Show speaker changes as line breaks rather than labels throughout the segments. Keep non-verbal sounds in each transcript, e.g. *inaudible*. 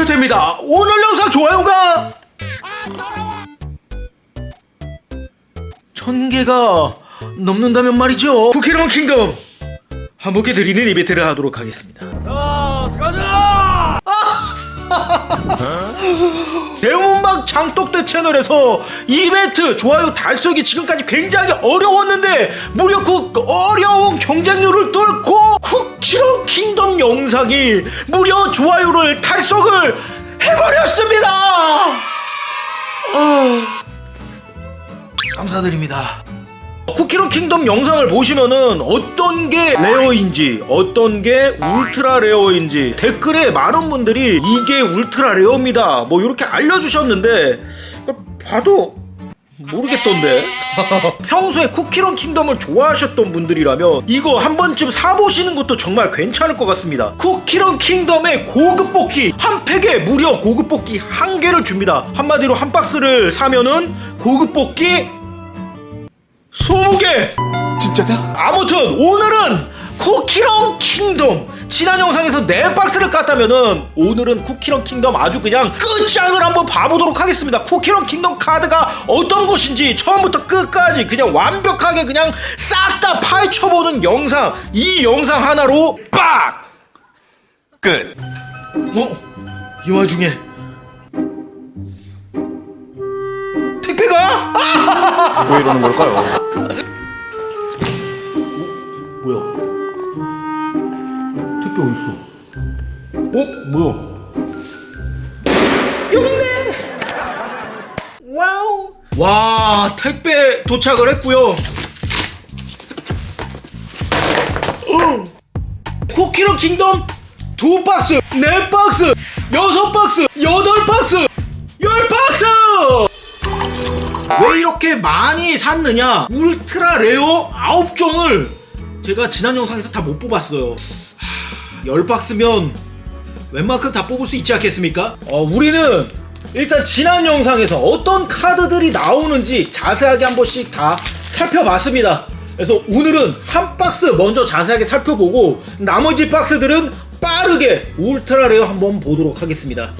이렇게 됩니다. 오늘 영상 좋아요가 천 개가 넘는다면 말이죠. 쿠키런 킹덤 한 분께 드리는 이벤트를 하도록 하겠습니다. 장독대 채널에서 이벤트 좋아요 달성이 지금까지 굉장히 어려웠는데 무려 그 어려운 경쟁률을 뚫고 쿠키런 킹덤 영상이 무려 좋아요를 달성을 해버렸습니다. 아, 감사드립니다. 쿠키런 킹덤 영상을 보시면은 어떤 게 레어인지 어떤 게 울트라 레어인지 댓글에 많은 분들이 이게 울트라 레어입니다. 뭐 이렇게 알려주셨는데 봐도 모르겠던데. *laughs* 평소에 쿠키런 킹덤을 좋아하셨던 분들이라면 이거 한 번쯤 사보시는 것도 정말 괜찮을 것 같습니다. 쿠키런 킹덤의 고급 뽑기 한 팩에 무려 고급 뽑기 한 개를 줍니다. 한마디로 한 박스를 사면은 고급 뽑기 20개!
진짜냐?
아무튼 오늘은 쿠키런 킹덤 지난 영상에서 네 박스를 깠다면은 오늘은 쿠키런 킹덤 아주 그냥 끝장을 한번 봐보도록 하겠습니다 쿠키런 킹덤 카드가 어떤 것인지 처음부터 끝까지 그냥 완벽하게 그냥 싹 다 파헤쳐보는 영상 이 영상 하나로 빡!
끝.
어? 이 와중에 택배가? 아!
왜 이러는 걸까요?
뭐야? 택배 어딨어? 어? 뭐야? 있네! 와우! 와, 택배 도착을 했고요. 어. 쿠키런 킹덤 두 박스, 네 박스, 여섯 박스, 여덟 박스, 열 박스! 왜 이렇게 많이 샀느냐? 울트라 레어 9종을 제가 지난 영상에서 다 못 뽑았어요. 하, 10박스면 웬만큼 다 뽑을 수 있지 않겠습니까? 어, 우리는 일단 지난 영상에서 어떤 카드들이 나오는지 자세하게 한 번씩 다 살펴봤습니다. 그래서 오늘은 한 박스 먼저 자세하게 살펴보고 나머지 박스들은 빠르게 울트라 레어 한번 보도록 하겠습니다.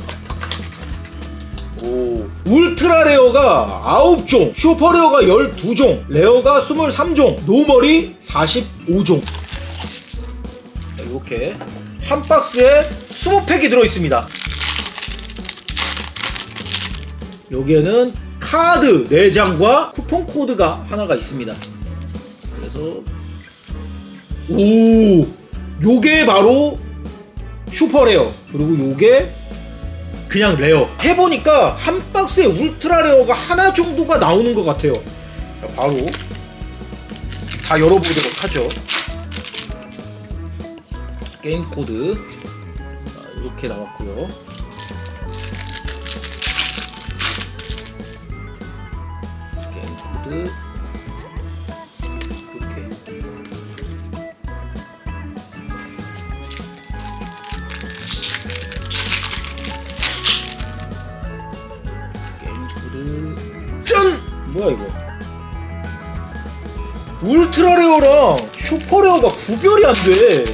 오. 울트라 레어가 9종, 슈퍼 레어가 12종, 레어가 23종, 노멀이 45종. 자, 이렇게 한 박스에 20팩이 들어 있습니다. 여기에는 카드 4장과 쿠폰 코드가 하나가 있습니다. 그래서 오, 요게 바로 슈퍼 레어. 그리고 요게 그냥 레어. 해보니까 한 박스에 울트라 레어가 하나 정도가 나오는 것 같아요. 자 바로 다 열어보도록 하죠. 게임 코드. 자, 이렇게 나왔고요. 게임 코드 구별이 안 돼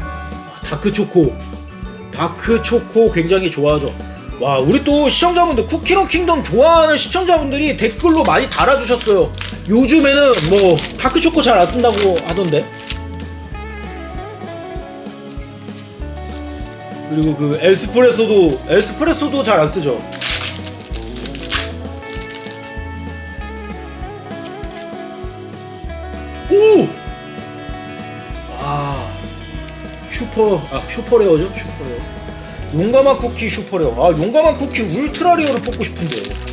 와 아, 다크 초코 다크 초코 굉장히 좋아하죠. 와, 우리 또 시청자분들 쿠키런 킹덤 좋아하는 시청자분들이 댓글로 많이 달아주셨어요. 요즘에는 뭐 다크 초코 잘 안 쓴다고 하던데. 그리고 그 에스프레소도 에스프레소도 잘 안 쓰죠. 오! 아. 슈퍼 아 슈퍼레어죠 슈퍼레어 용감한 쿠키 슈퍼레어 아 용감한 쿠키 울트라 레어를 뽑고 싶은데요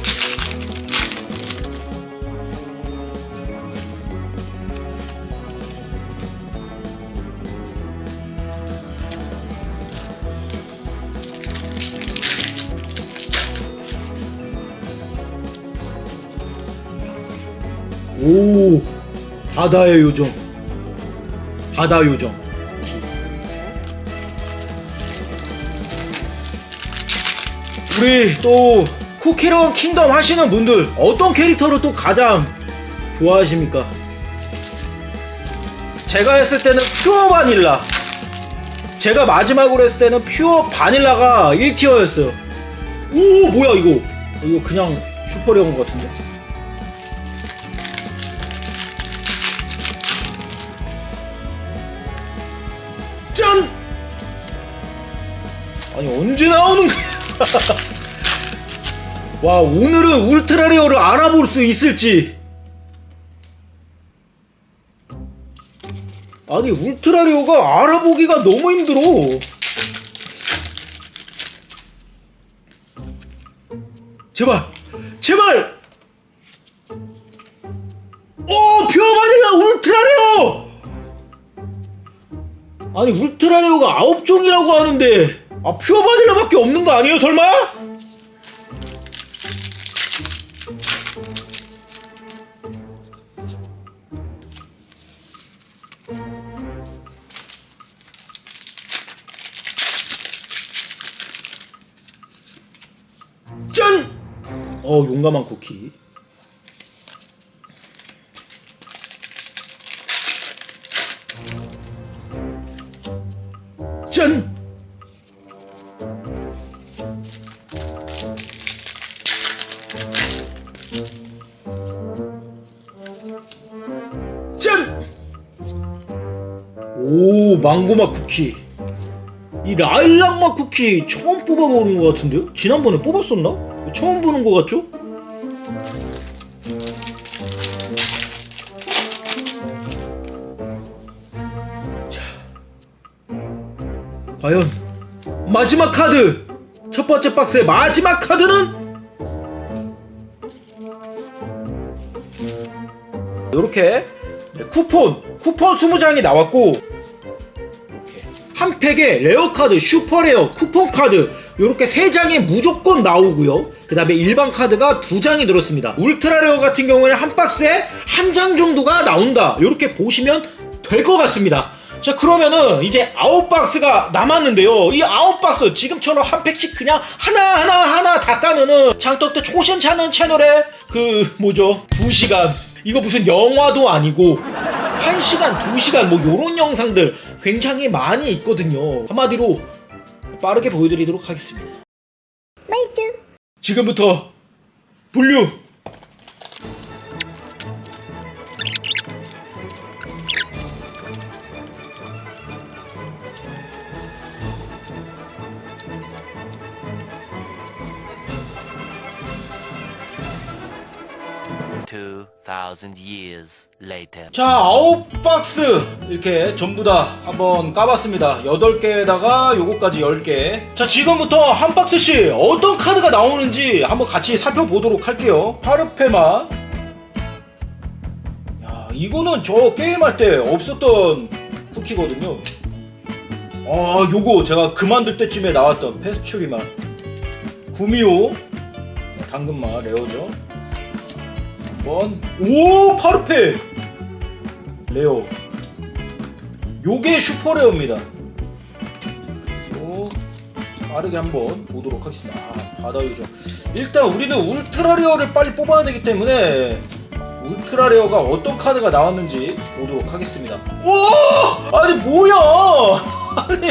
오 바다의 요정. 바다 요정. 우리 또 쿠키런 킹덤 하시는 분들 어떤 캐릭터를 또 가장 좋아하십니까? 제가 했을 때는 퓨어 바닐라. 제가 마지막으로 했을 때는 퓨어 바닐라가 1티어였어요. 오 뭐야 이거. 이거 그냥 슈퍼레온 것 같은데 *laughs* 와 오늘은 울트라레어를 알아볼 수 있을지. 아니 울트라레어가 알아보기가 너무 힘들어. 제발 제발! 오 퓨어 바닐라 울트라레어! 아니 울트라레오가 아홉 종이라고 하는데 아 퓨어 바닐라밖에 없는 거 아니에요 설마? 짠! 어 용감한 쿠키 짠! 짠! 망고맛 쿠키. 이 라일락맛 쿠키 처음 뽑아보는 것 같은데요? 지난번에 뽑았었나? 처음 보는 것 같죠? 과연 마지막 카드 첫 번째 박스의 마지막 카드는 이렇게 쿠폰 쿠폰 20장이 나왔고 팩에 레어 카드 슈퍼 레어 쿠폰 카드 이렇게 세 장이 무조건 나오고요. 그 다음에 일반 카드가 두 장이 들었습니다. 울트라 레어 같은 경우에는 한 박스에 한 장 정도가 나온다. 이렇게 보시면 될 것 같습니다. 자 그러면은 이제 아홉 박스가 남았는데요. 이 아홉 박스 지금처럼 한 팩씩 그냥 하나하나 하나 다 까면은 장떡도 초심 찾는 채널에 그 뭐죠? 두 시간 이거 무슨 영화도 아니고 한 시간 두 시간 뭐 요런 영상들 굉장히 많이 있거든요. 한마디로 빠르게 보여드리도록 하겠습니다. 지금부터 분류 자 아홉 박스 이렇게 전부 다 한번 까봤습니다. 여덟 개에다가 요거까지 열 개자 지금부터 한 박스씩 어떤 카드가 나오는지 한번 같이 살펴보도록 할게요. 파르페만 야 이거는 저 게임할 때 없었던 쿠키거든요. 아 요거 제가 그만둘 때쯤에 나왔던 페스츄리만 구미호. 당근맛 레어죠 번. 오 파르페. 레어 요게 슈퍼 레어입니다. 요 빠르게 한번 보도록 하겠습니다. 아 바다 요정 일단 우리는 울트라 레어를 빨리 뽑아야 되기 때문에 울트라 레어가 어떤 카드가 나왔는지 보도록 하겠습니다. 오! 아니 뭐야? *laughs* 아니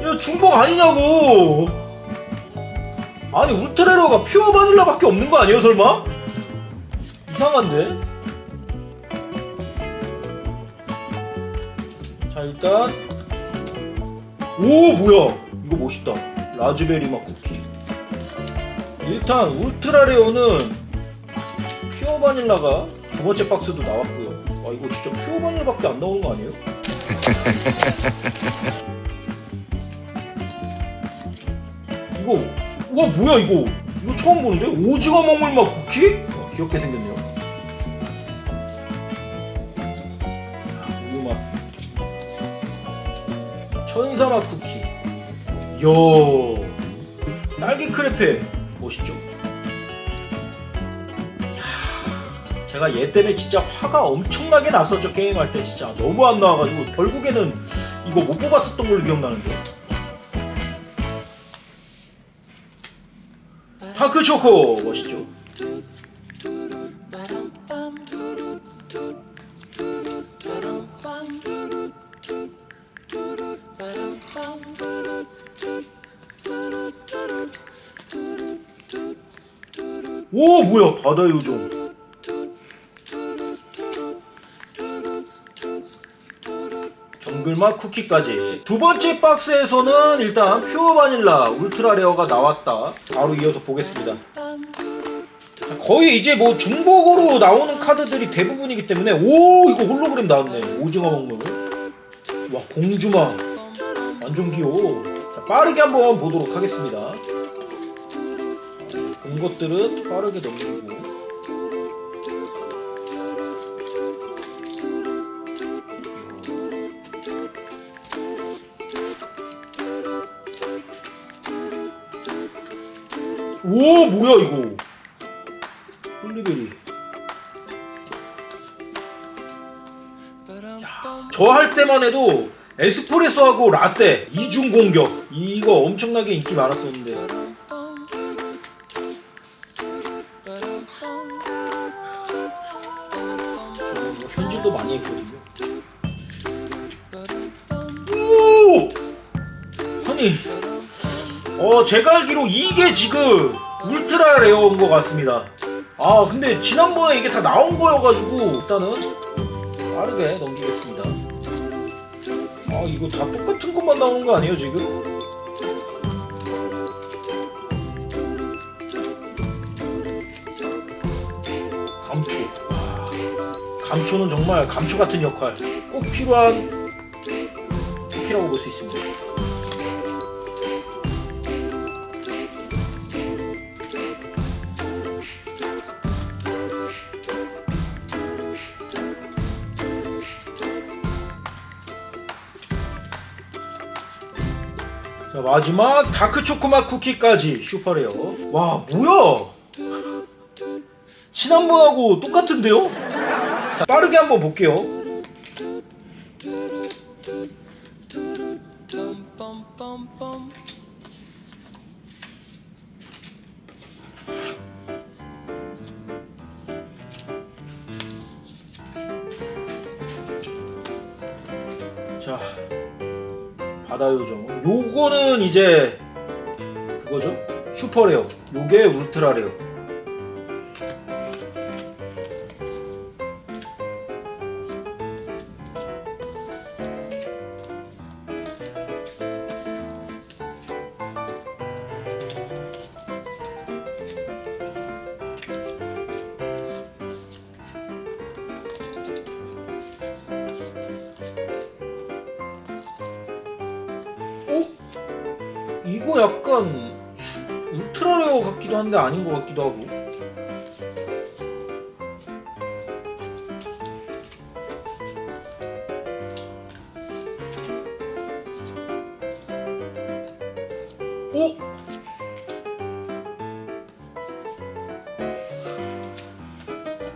이거 중복 아니냐고. 아니 울트라 레어가 퓨어 바닐라밖에 없는 거 아니에요 설마? 이상한데? 자 일단. 오 뭐야? 이거 멋있다. 라즈베리 맛 쿠키. 일단 울트라 레어는 퓨어 바닐라가 두 번째 박스도 나왔고요. 아 이거 진짜 퓨어 바닐라밖에 안 나오는 거 아니에요? *laughs* 이거 와 뭐야 이거? 이거 처음 보는데? 오징어 먹물 맛 쿠키? 어, 귀엽게 생겼네요 천사맛 쿠키. 이야 딸기 크레페 멋있죠? 제가 얘 때문에 진짜 화가 엄청나게 났었죠 게임할 때. 진짜 너무 안 나와가지고 결국에는 이거 못 뽑았었던 걸로 기억나는데. 다크 초코 멋있죠 오 뭐야 바다 요정. 정글맛 쿠키까지. 두 번째 박스에서는 일단 퓨어 바닐라 울트라 레어가 나왔다. 바로 이어서 보겠습니다. 자, 거의 이제 뭐 중복으로 나오는 카드들이 대부분이기 때문에 오 이거 홀로그램 나왔네. 오징어 먹물 와 공주마 완전 귀여워 자, 빠르게 한번 보도록 하겠습니다. 본 것들은 빠르게 넘기고. 오 뭐야 이거? 홀리베리. 저 할 때만 해도 에스프레소하고 라떼 이중 공격. 이거 엄청나게 인기 많았었는데. 뭐 현질도 많이 했거든요. 오! 아니 어 제가 알기로 이게 지금 울트라 레어인 것 같습니다. 아 근데 지난번에 이게 다 나온 거여가지고 일단은 빠르게 넘기겠습니다. 아 이거 다 똑같은 것만 나오는 거 아니에요 지금? 감초. 아, 감초는 정말 감초 같은 역할. 꼭 필요한 쿠키라고 볼 수 있습니다 자 마지막 다크 초코맛 쿠키까지 슈퍼레어. 와 뭐야? 지난번하고 똑같은데요? 자 빠르게 한번 볼게요 이제 그거죠 슈퍼레어 요게 울트라레어 어? 약간 슈- 울트라레어 같기도 한데 아닌 것 같기도 하고. 어?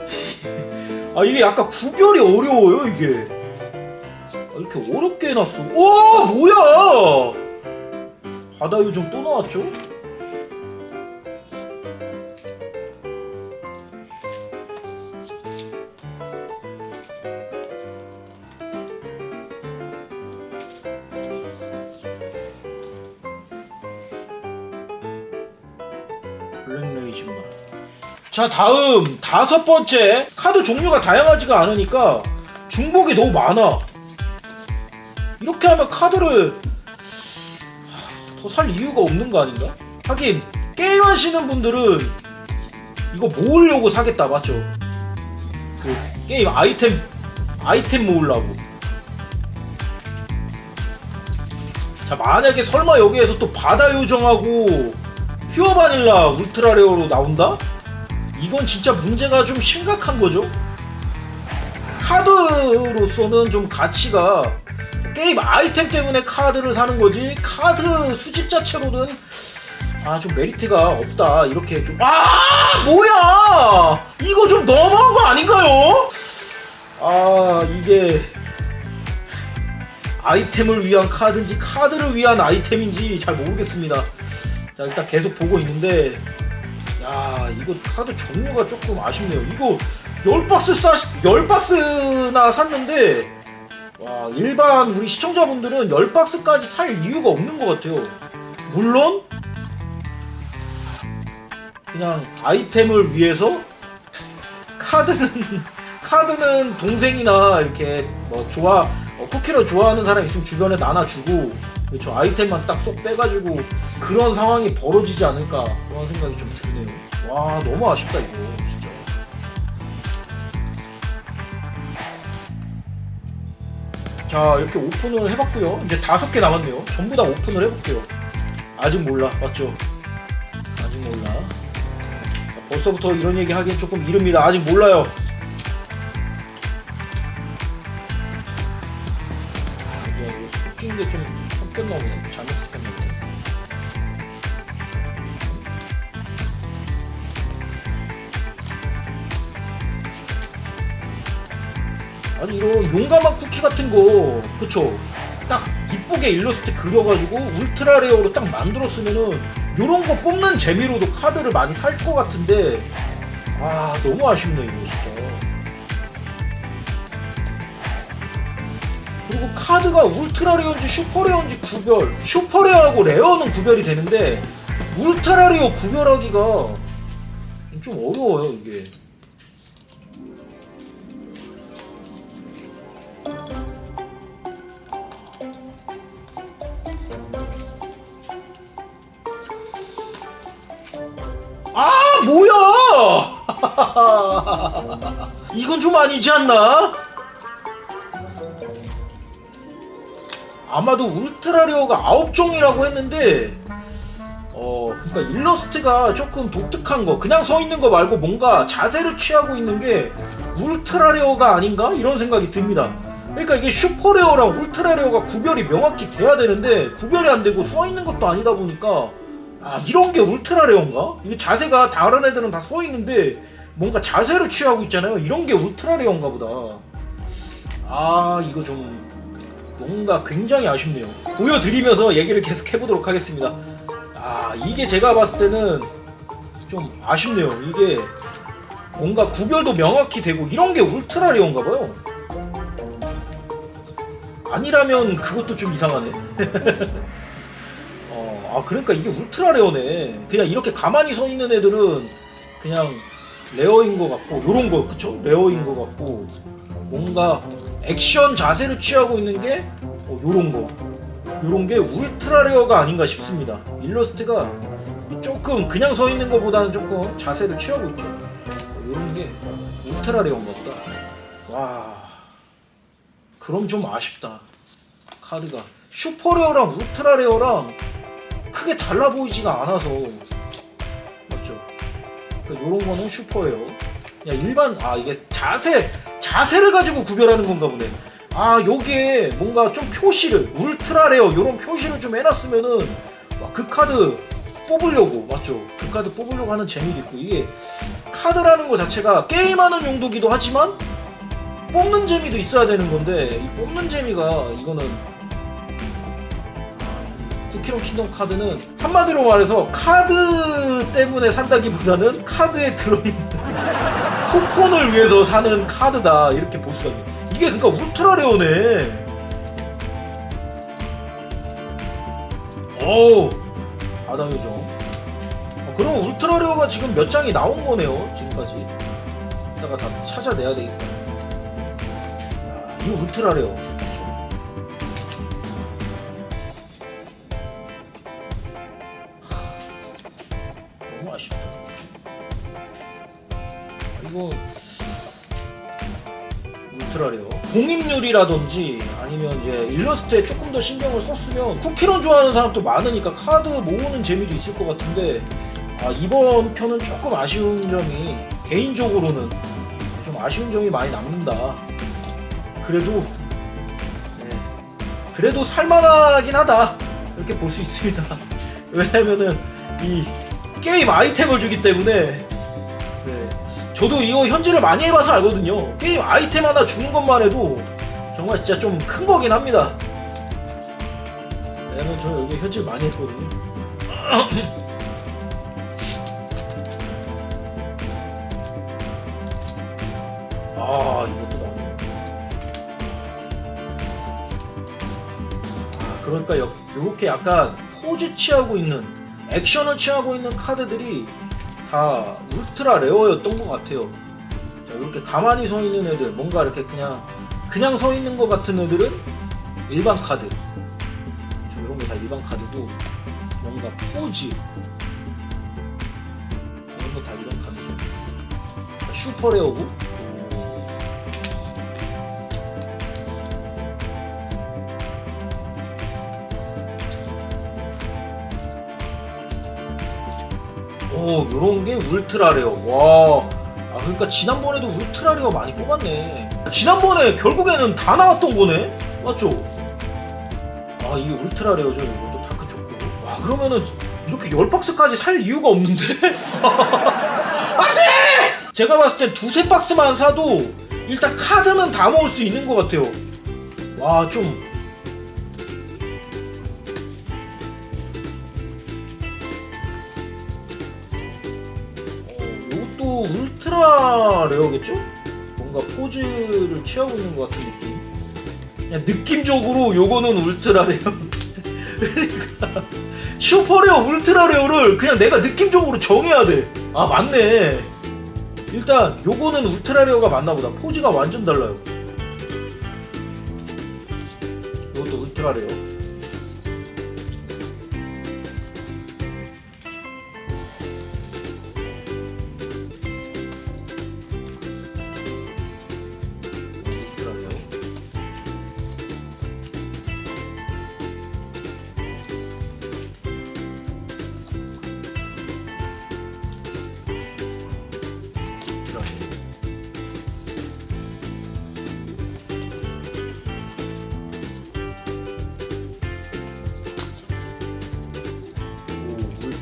*laughs* 아 이게 약간 구별이 어려워요 이게. 아, 이렇게 어렵게 해놨어. 오 뭐야 바다 요정 또 나왔죠? 블랙레이징만. 자 다음 다섯 번째. 카드 종류가 다양하지가 않으니까 중복이 너무 많아. 이렇게 하면 카드를 더 살 이유가 없는 거 아닌가? 하긴 게임 하시는 분들은 이거 모으려고 사겠다 맞죠? 그 게임 아이템 아이템 모으려고 자 만약에 설마 여기에서 또 바다 요정하고 퓨어 바닐라 울트라 레어로 나온다? 이건 진짜 문제가 좀 심각한 거죠. 카드로서는 좀 가치가 게임 아이템 때문에 카드를 사는 거지 카드 수집 자체로는 아 좀 메리트가 없다 이렇게 좀 아 뭐야 이거 좀 너무한 거 아닌가요? 아 이게 아이템을 위한 카드인지 카드를 위한 아이템인지 잘 모르겠습니다. 자 일단 계속 보고 있는데 야 이거 카드 종류가 조금 아쉽네요. 이거 10박스 싸 10박스나 샀는데 와 일반 우리 시청자분들은 10박스까지 살 이유가 없는 것 같아요. 물론 그냥 아이템을 위해서 카드는 *laughs* 카드는 동생이나 이렇게 뭐 좋아 어, 쿠키를 좋아하는 사람 있으면 주변에 나눠주고 그렇죠 아이템만 딱 쏙 빼가지고 그런 상황이 벌어지지 않을까 그런 생각이 좀 드네요. 와 너무 아쉽다 이거 자 이렇게 오픈을 해봤고요. 이제 다섯 개 남았네요. 전부 다 오픈을 해볼게요. 아직 몰라 맞죠? 아직 몰라. 자, 벌써부터 이런 얘기 하기엔 조금 이릅니다. 아직 몰라요. 아, 이거 섞인 게좀 섞였나 보네. 잘못 아니 이런 용감한 쿠키 같은 거. 그쵸? 딱 이쁘게 일러스트 그려가지고 울트라 레어로 딱 만들었으면은 요런 거 뽑는 재미로도 카드를 많이 살 것 같은데. 아 너무 아쉽네 이거 진짜. 그리고 카드가 울트라 레어인지 슈퍼 레어인지 구별. 슈퍼 레어하고 레어는 구별이 되는데 울트라 레어 구별하기가 좀 어려워요 이게 아 뭐야 *laughs* 이건 좀 아니지 않나? 아마도 울트라 레어가 9종이라고 했는데 어 그러니까 일러스트가 조금 독특한 거 그냥 서 있는 거 말고 뭔가 자세를 취하고 있는 게 울트라 레어가 아닌가 이런 생각이 듭니다. 그러니까 이게 슈퍼 레어랑 울트라 레어가 구별이 명확히 돼야 되는데 구별이 안 되고 서 있는 것도 아니다 보니까 아 이런 게 울트라 레어인가? 이게 자세가 다른 애들은 다 서 있는데 뭔가 자세를 취하고 있잖아요. 이런 게 울트라 레어인가 보다. 아 이거 좀 뭔가 굉장히 아쉽네요. 보여드리면서 얘기를 계속 해보도록 하겠습니다. 아 이게 제가 봤을 때는 좀 아쉽네요. 이게 뭔가 구별도 명확히 되고 이런 게 울트라 레어인가 봐요. 아니라면 그것도 좀 이상하네. *laughs* 어, 아 그러니까 이게 울트라 레어네. 그냥 이렇게 가만히 서 있는 애들은 그냥 레어인 것 같고 요런 거 그쵸? 레어인 것 같고 뭔가 액션 자세를 취하고 있는 게 어, 요런 거 요런 게 울트라 레어가 아닌가 싶습니다. 일러스트가 조금 그냥 서 있는 것보다는 조금 자세를 취하고 있죠. 어, 요런 게 울트라 레어인가 보다. 와 그럼 좀 아쉽다. 카드가 슈퍼 레어랑 울트라 레어랑 크게 달라 보이지가 않아서 맞죠? 그러니까 요런 거는 슈퍼 레어. 야 일반 아 이게 자세 자세를 가지고 구별하는 건가 보네. 아 요게 뭔가 좀 표시를 울트라 레어 요런 표시를 좀 해놨으면은 와, 그 카드 뽑으려고 맞죠? 그 카드 뽑으려고 하는 재미도 있고 이게 카드라는 거 자체가 게임하는 용도기도 하지만 뽑는 재미도 있어야 되는 건데 이 뽑는 재미가 이거는 쿠키롱 킹덤 카드는 한마디로 말해서 카드 때문에 산다기보다는 카드에 들어있는 *laughs* 쿠폰을 위해서 사는 카드다. 이렇게 볼 수가 있네 이게 그러니까 울트라 레어네. 어우 아담이죠. 어, 그럼 울트라 레어가 지금 몇 장이 나온 거네요 지금까지. 이따가 다 찾아내야 되겠다 야, 이 울트라 레어 이거 울트라레어 공입률이라든지 아니면 이제 일러스트에 조금 더 신경을 썼으면 쿠키런 좋아하는 사람도 많으니까 카드 모으는 재미도 있을 것 같은데 아, 이번 편은 조금 아쉬운 점이 개인적으로는 좀 아쉬운 점이 많이 남는다. 그래도 네, 그래도 살만하긴 하다 이렇게 볼 수 있습니다. *laughs* 왜냐면은 이 게임 아이템을 주기 때문에 네, 저도 이거 현질을 많이 해봐서 알거든요. 게임 아이템 하나 주는 것만 해도 정말 진짜 좀 큰 거긴 합니다. 네, 뭐 얘는 저 여기 현질 많이 했거든요. *clears throat* 아 이것도 나오네. 아 그러니까 이렇게 약간 포즈 취하고 있는 액션을 취하고 있는 카드들이 다 울트라 레어였던 것 같아요. 자, 이렇게 가만히 서 있는 애들, 뭔가 이렇게 그냥 그냥 서 있는 것 같은 애들은 일반 카드. 자, 이런 게 다 일반 카드고 뭔가 포즈 이런 거 다 일반 카드죠. 자, 슈퍼 레어고. 오, 요런 게 울트라 레어. 와. 아, 그러니까 지난번에도 울트라 레어 많이 뽑았네. 지난번에 결국에는 다 나왔던 거네? 맞죠? 아, 이게 울트라 레어죠. 이것도 다크 초코. 와, 그러면은 이렇게 열 박스까지 살 이유가 없는데? *laughs* 안 돼! 제가 봤을 때 두세 박스만 사도 일단 카드는 다 모을 수 있는 것 같아요. 와, 좀. 울트라 레어겠죠? 뭔가 포즈를 취하고 있는 것 같은 느낌. 그냥 느낌적으로 요거는 울트라 레어. *laughs* 그러니까 슈퍼 레어, 울트라 레어를 그냥 내가 느낌적으로 정해야 돼. 아 맞네. 일단 요거는 울트라 레어가 맞나 보다. 포즈가 완전 달라요. 이것도 울트라 레어.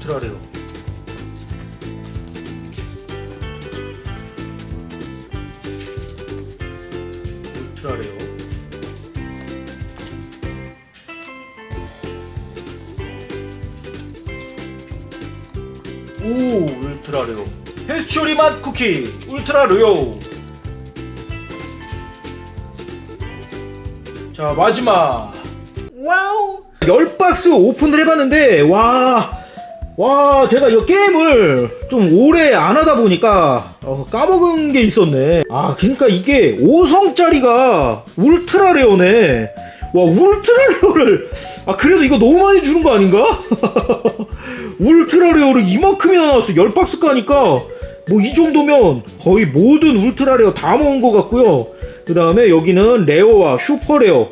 오, 울트라 레어. 울트라 레어. 오, 울트라 레어. 헬츄리 맛 쿠키, 울트라 레어. 자, 마지막. 와우. 열 박스 오픈을 해봤는데, 와. 와, 제가 이 게임을 좀 오래 안 하다 보니까 어, 까먹은 게 있었네. 아, 그러니까 이게 5성짜리가 울트라 레어네. 와, 울트라 레어를 아, 그래도 이거 너무 많이 주는 거 아닌가? *laughs* 울트라 레어를 이만큼이나 나왔어. 10박스 가니까 뭐 이 정도면 거의 모든 울트라 레어 다 모은 것 같고요. 그 다음에 여기는 레어와 슈퍼 레어.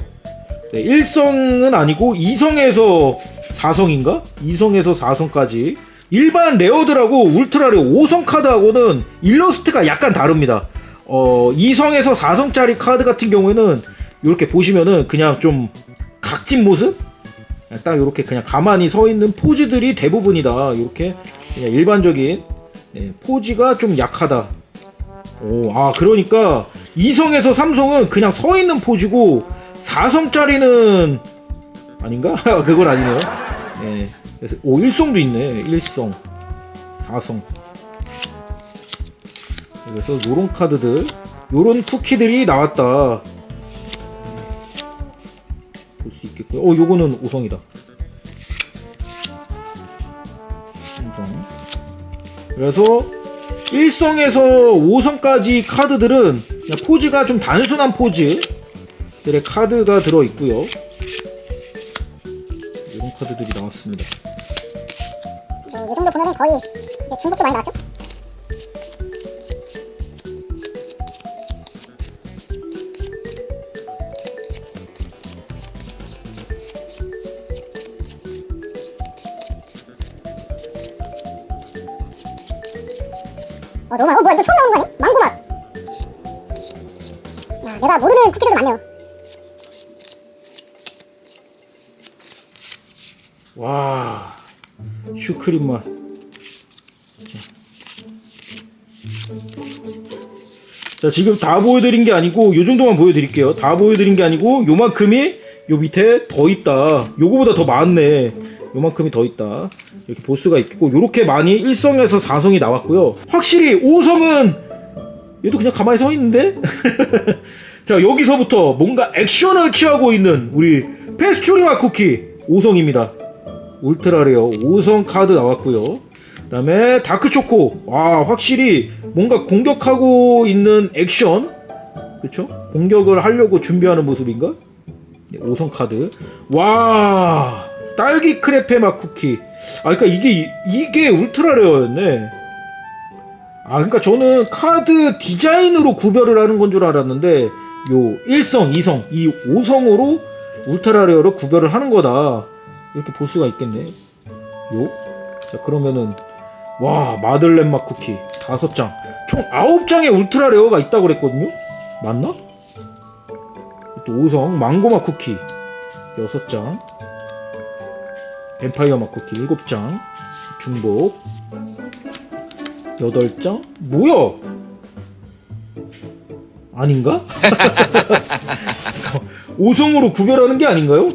네, 1성은 아니고 2성에서 4성인가? 2성에서 4성까지 일반 레어들하고 울트라 레어 5성 카드하고는 일러스트가 약간 다릅니다. 어, 2성에서 4성짜리 카드 같은 경우에는 이렇게 보시면은 그냥 좀 각진 모습? 딱 이렇게 그냥 가만히 서 있는 포즈들이 대부분이다. 이렇게 그냥 일반적인 예, 포즈가 좀 약하다. 오, 아 그러니까 2성에서 3성은 그냥 서 있는 포즈고 4성짜리는 아닌가? *laughs* 그건 아니네요. 예. 그래서 오 1성도 있네. 1성, 4성. 그래서 요런 카드들, 요런 쿠키들이 나왔다. 볼 수 있겠고요. 어, 요거는 5성이다. 3성. 그래서 1성에서 5성까지 카드들은 포즈가 좀 단순한 포즈들의 카드가 들어 있고요. 카드들이 나왔습니다.
뭐, 이 정도 보면은 거의 이제 중국도 많이 나왔죠? 어, 너무. 어, 뭐야, 이거 처음 나오는 거 아니야? 망고 맛. 야, 내가 모르는 쿠키들도 많네요.
와, 슈크림 맛. 자. 자, 지금 다 보여드린 게 아니고, 요 정도만 보여드릴게요. 다 보여드린 게 아니고, 요만큼이 요 밑에 더 있다. 요거보다 더 많네. 요만큼이 더 있다. 이렇게 볼 수가 있고, 요렇게 많이 1성에서 4성이 나왔고요. 확실히 5성은 얘도 그냥 가만히 서 있는데? *laughs* 자, 여기서부터 뭔가 액션을 취하고 있는 우리 페스츄리마 쿠키 5성입니다. 울트라 레어 5성 카드 나왔고요. 그다음에 다크 초코. 와, 확실히 뭔가 공격하고 있는 액션. 그쵸? 공격을 하려고 준비하는 모습인가? 네, 5성 카드. 와, 딸기 크레페 맛 쿠키. 아, 그러니까 이게 이게 울트라 레어였네. 아, 그러니까 저는 카드 디자인으로 구별을 하는 건 줄 알았는데 요 1성, 2성, 이 5성으로 울트라 레어로 구별을 하는 거다. 이렇게 볼 수가 있겠네. 요. 자, 그러면은 와, 마들렌 맛 쿠키 다섯 장. 총 아홉 장의 울트라 레어가 있다고 그랬거든요. 맞나? 또 5성 망고 맛 쿠키 여섯 장. 뱀파이어 맛 쿠키 일곱 장. 중복 여덟 장. 뭐야? 아닌가? *laughs* 5성으로 구별하는 게 아닌가요?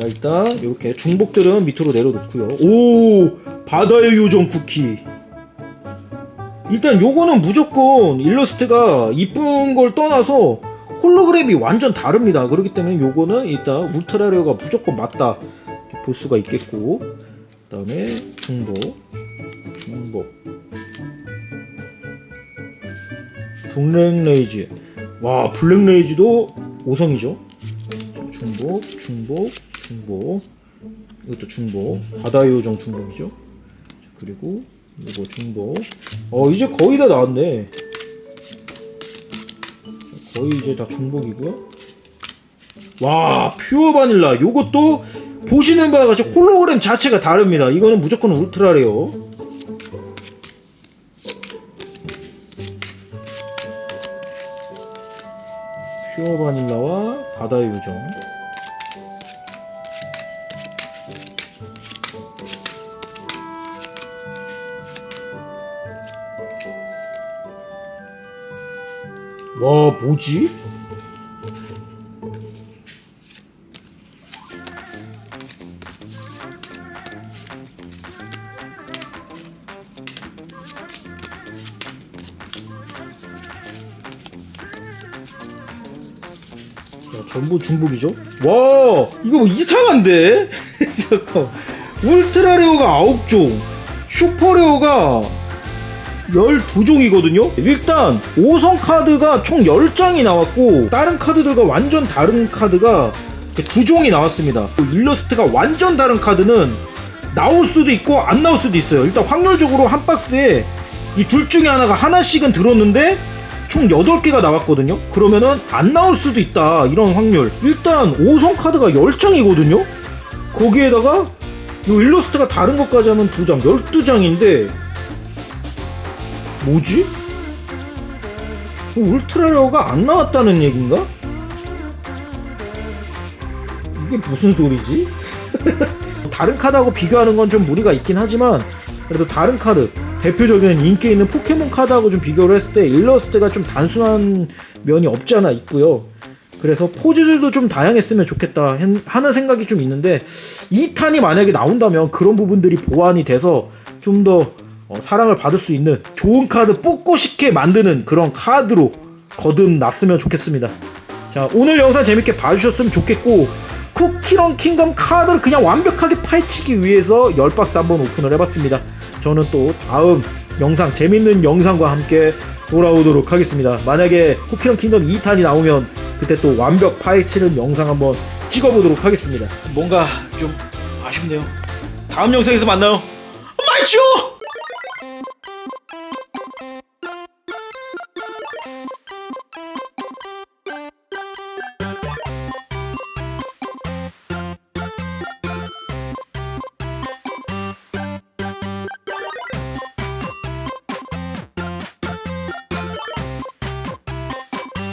자 일단 이렇게 중복들은 밑으로 내려놓고요. 오 바다의 요정 쿠키. 일단 요거는 무조건 일러스트가 이쁜 걸 떠나서 홀로그램이 완전 다릅니다. 그렇기 때문에 요거는 일단 울트라레어가 무조건 맞다. 볼 수가 있겠고. 그 다음에 중복. 중복. 블랙레이즈. 와 블랙레이즈도 5성이죠? 중복, 중복, 중복. 이것도 중복. 바다의 요정 중복이죠. 자, 그리고 이거 중복. 어 이제 거의 다 나왔네. 자, 거의 이제 다 중복이고요. 와 퓨어 바닐라. 요것도 보시는 바와 같이 홀로그램 자체가 다릅니다. 이거는 무조건 울트라래요. 퓨어 바닐라와 바다의 요정. 와 뭐지? 야, 전부 중복이죠? 와 이거 뭐 이상한데? *laughs* 잠깐 울트라 레어가 9종 슈퍼 레어가 12종이거든요? 일단 5성 카드가 총 10장이 나왔고 다른 카드들과 완전 다른 카드가 2종이 나왔습니다. 일러스트가 완전 다른 카드는 나올 수도 있고 안 나올 수도 있어요. 일단 확률적으로 한 박스에 이 둘 중에 하나가 하나씩은 들었는데 총 8개가 나왔거든요? 그러면은 안 나올 수도 있다. 이런 확률. 일단 5성 카드가 10장이거든요? 거기에다가 이 일러스트가 다른 것까지 하면 2장 12장인데 뭐지? 울트라레어가 안 나왔다는 얘긴가? 이게 무슨 소리지? *laughs* 다른 카드하고 비교하는 건 좀 무리가 있긴 하지만 그래도 다른 카드 대표적인 인기 있는 포켓몬 카드하고 좀 비교를 했을 때 일러스트가 좀 단순한 면이 없지 않아 있고요. 그래서 포즈들도 좀 다양했으면 좋겠다 하는 생각이 좀 있는데 2탄이 만약에 나온다면 그런 부분들이 보완이 돼서 좀더 어, 사랑을 받을 수 있는 좋은 카드 뽑고 싶게 만드는 그런 카드로 거듭났으면 좋겠습니다. 자 오늘 영상 재밌게 봐주셨으면 좋겠고 쿠키런 킹덤 카드를 그냥 완벽하게 파헤치기 위해서 10박스 한번 오픈을 해봤습니다. 저는 또 다음 영상 재밌는 영상과 함께 돌아오도록 하겠습니다. 만약에 쿠키런 킹덤 2탄이 나오면 그때 또 완벽 파헤치는 영상 한번 찍어보도록 하겠습니다. 뭔가 좀 아쉽네요. 다음 영상에서 만나요. 마이쇼!